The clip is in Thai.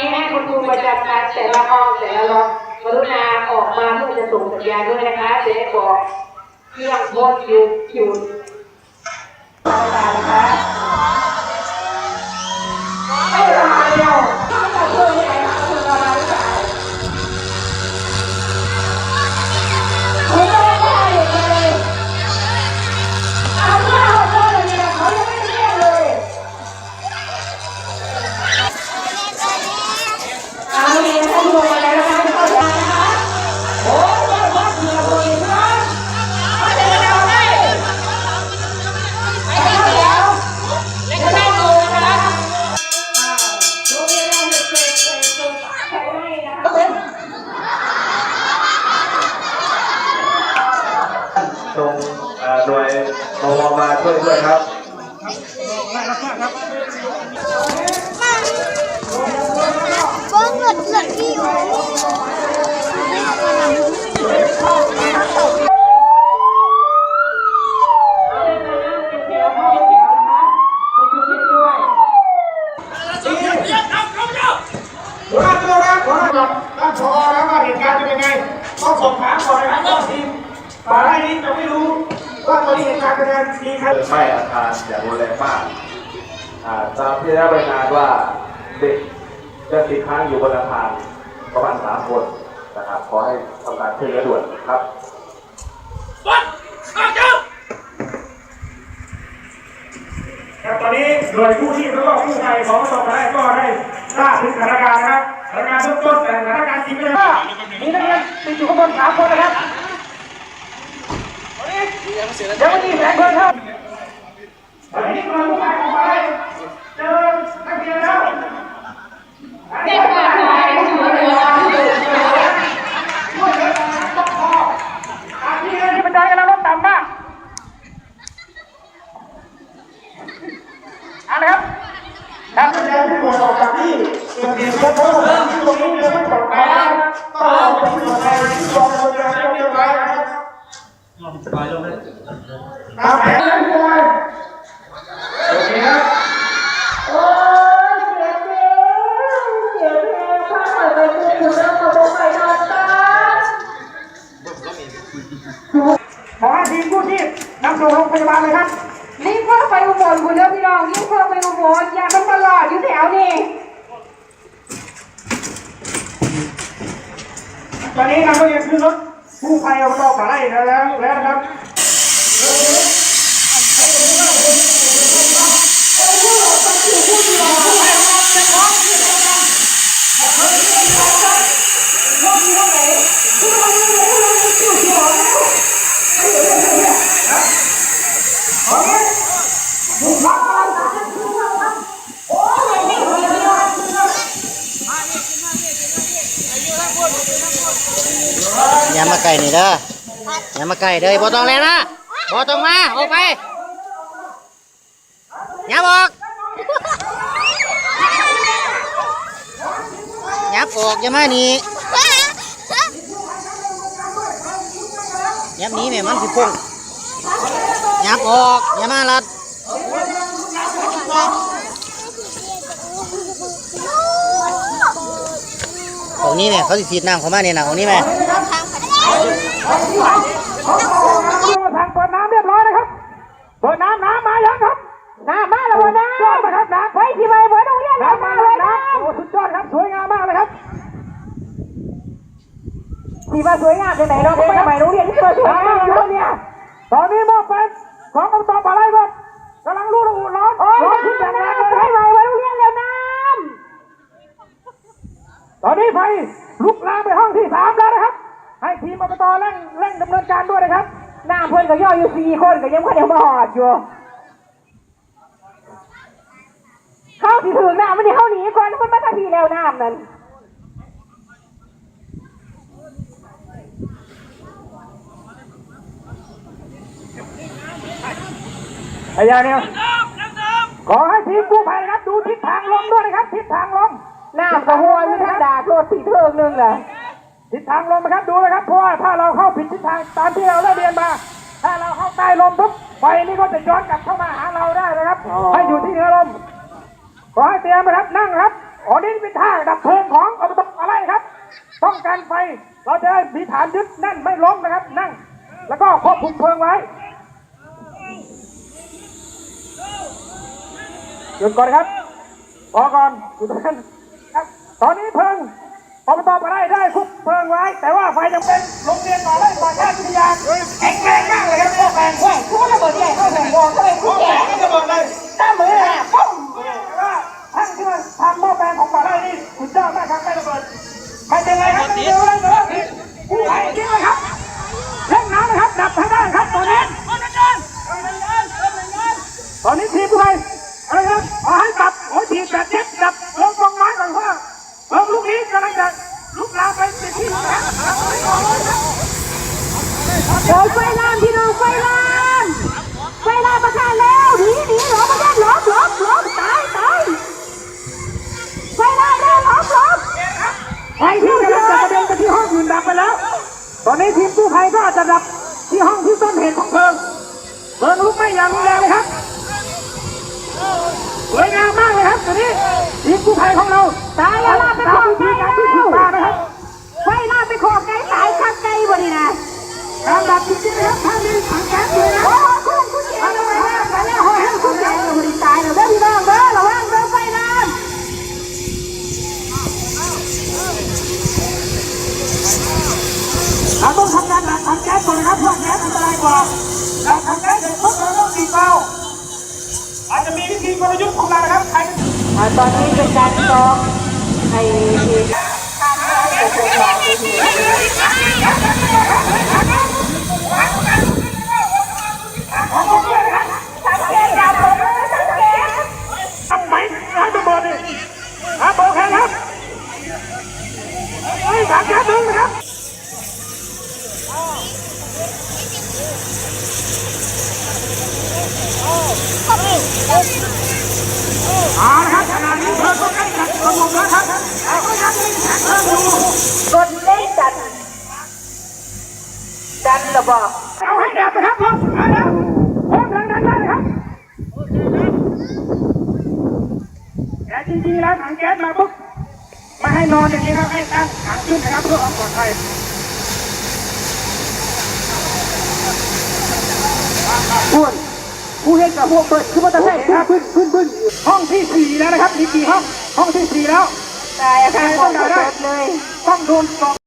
นี้ให้คุณครูประจำการแต่ละห้องแต่ละล็อกกรุณาออกมาเพื่อจะส่งสัญญาณด้วยนะคะเจ๊บอกเครื่องบนอยู่อยู่ตาตานะคะ วยด้วยครับเบิ้งเลือดเลือดที่อยู่เดี๋ยวเข้าเดี๋ยวนะคะคุณครูช่วยด้วยหัวหน้าตัวนะหัวหน้าจบท่านพอแล้วว่าเหตุการณ์เป็นยังไงต้องสอบถามก่อนนะครับว่าทีมป่าไร่นี้จะไม่รู้ ว่าตอนนี้เหตุการณ์เป็นยังไงมีใครไหม้อาคารอย่างรุนแรงมากอ่าตามที่ได้รายงานว่าเด็กจะติดค้างอยู่บนอาคารประมาณสามคนนะครับขอให้ทำการช่วยเหลือด่วนครับครับตอนนี้หน่วยกู้ชีพแล้วก็กู้ภัยของสอบไร่ก็ได้ทราบถึงสถานการณ์นะครับสถานการณ์เบื้องต้นแต่สถานการณ์จริงไม่ได้มีนักเรียนติดอยู่ข้างบนสามคนนะครับ เดี๋ยวมันมีแสงเพลิงครับตอนนี้กำลังกู้ภัยออกมาได้เจอนักเรียนแล้วเด็กปลอดภัยช่วยเหลือช่วยเหลือกันต้องพออาเรียนบันไดกำลังลดต่ำมากเอะไรครับครับแสดงที่หมดออกจากที่เกิดเหตุเพราะว่าที่ตรงนี้ ตามแผนนะทุกคนโอเคครับโอ้ยเสียเจ๊เสียเจ๊ข้าไปไปคุยอยู่แล้วขอบไปนอนตาขอให้ทีมกู้ชีพนำส่งโรงพยาบาลเลยครับรีบเข้าไปอุบลคุณเด้อพี่น้องรีบเข้าไปอุบลอย่าต้องมาหลอดอยู่แถวนี้ตอนนี้นำนักเรียนขึ้นรถ กู้ภัยอบตป่าไร่แล้วแล้วแล้วนะครับ อย่ามาไก่นี่เด้ออย่ามาไก่เด้อบ่ต้องแล้วนะบ่ต้องมาออกไปอย่าบอกอย่าออกอย่ามานี่ย่าหนีแม่มันสิพุ่งย่าออกอย่ามาลัดเอานี้แม่เขาสิฉีดน้ำเข้ามาเนี่ยนะเอานี้แม่ ทางเปิดน้ำเรียบร้อยนะครับ เปิดน้ำน้ำมายังครับ น้ามาแล้ววะน้ายอดไหมครับน้ำไว้ที่ไปเบิร์ดโรงเรียนแล้วน้ำมาเลยนะน้ำโอ้สุดยอดครับสวยงามมากเลยครับที่มาสวยงามที่ไหนเราไปทำไมโรงเรียนที่มาสวยงามอยู่เนี่ยตอนนี้มอบเป็นของอบตป่าไร่ครับกำลังรู้ระอุร้อนร้อนขึ้นอย่างแรงน้ำเลยไปครับไปไว้โรงเรียนแล้วน้ตอนนี้ไฟลุกลามไปห้องที่สามแล้ว อบตเร่งเร่งดำเนินการด้วยนะครับำน้ำเพื่อนก็ย่ออยู่สี่คนก็ยังไม่ได้มาหอดอยู่เข้าที่ถึงน้ำมันนี่เข้าหนีก่อนมันมาทันทีแล้วน้ำนั้นไอ้ยาเนี่ยขอให้ทีมกู้ภัยนะครับ ดูทิศทางลมด้วยนะครับ ทิศทางลมน้ำก็หัวอยู่ทางดาดรถสีเทิงนึงแหละ ทิศทางลมนะครับดูนะครับเพราะว่าถ้าเราเข้าผิดทิศทางตามที่เราได้เรียนมา ถ้าเราเข้าใต้ลมปุ๊บไฟนี้ก็จะย้อนกลับเข้ามาหาเราได้นะครับให้อยู่ที่เหนือลมขอให้เตรียมนะครับนั่งนะครับอ๋อนี่เป็นท่าดับเพลิงของอบตอะไรครับป้องกันไฟเราจะได้มีฐานยึดแน่นไม่ล้มนะครับ นั่ง แล้วก็ควบคุมเพลิงไว้หยุดก่อนนะครับพอก่อนหยุดตรงนั้นครับ ตอนนี้เพลิง อบตอะไรได้คุบเพลิงไว้ แต่ว่าไฟยังเป็นโรงเรียนก่อนไล่ปากแค่วิทยาแข็งแรงมากเลยครับพวกแรงว่ากูระเบิดใหญ่เข้าแผ่นวอลก็เลยกูแก่ ลามพี่น้องไฟลามไฟลามประกาศแล้วหนีหนีหลบประกาศหลบหลบหลบตายตายไฟลามแล้วหลบหลบไฟที่กำลังจะกระเด็นไปที่ห้องอื่นดับไปแล้ว ตอนนี้ทีมกู้ภัยก็จะดับที่ห้องที่ต้นเหตุของเพลิงเพลิงลุกไหม้อย่างรุนแรงเลยครับสวยงามมากเลยครับตอนนี้ทีมกู้ภัยของเราตายแล้วลามไปขตาอมบวิไก่ธีแล้การที่ถูวกต้องนะครับไฟลามไปขอบไก่ตายคักไก่บ่นี่นะ การดับจริงๆนะครับท่านนี้ถังแก๊สเลยนะโอ้โหคุณคุณเจ๋งเลยนะไปแล้วโอ้ยคุณเจ๋งเลยบ่ได้ตายแล้วเด้อพี่น้องเด้อระวังเด้อไฟลามเราต้องทำงานดับถังแก๊สก่อนนะครับเพราะแก๊สอันตรายกว่าดับถังแก๊สเสร็จปุ๊บเราต้องตีเบาอาจจะมีวิธีกลยุทธ์ของเรานะครับใครตอนนี้เป็นการซ้อมไอ้ทีมการให้เกิดเหตุกา เอาละครับขณะนี้เพลิงก็ใกล้จะสงบแล้วครับแต่ก็ยังมีแสงเพลิงอยู่กดเล่นดันดันระบอกเอาให้ดับนะครับผมเอาละเพิ่มแรงดันได้เลยครับแต่จริงๆแล้วถังแก๊สมาปุ๊บไม่ให้นอนอย่างนี้ครับให้ตั้งถังขึ้นนะครับเพื่อความปลอดภัย ส่วนผู้เห็นกับพวกเปิดคือว่าจะได้ครับขึ้นขึ้นขึ้นห้องที่สี่แล้วนะครับมีกี่ห้องห้องที่สี่แล้วตายอาการของกระโดดเลย ต้องโดนสอบ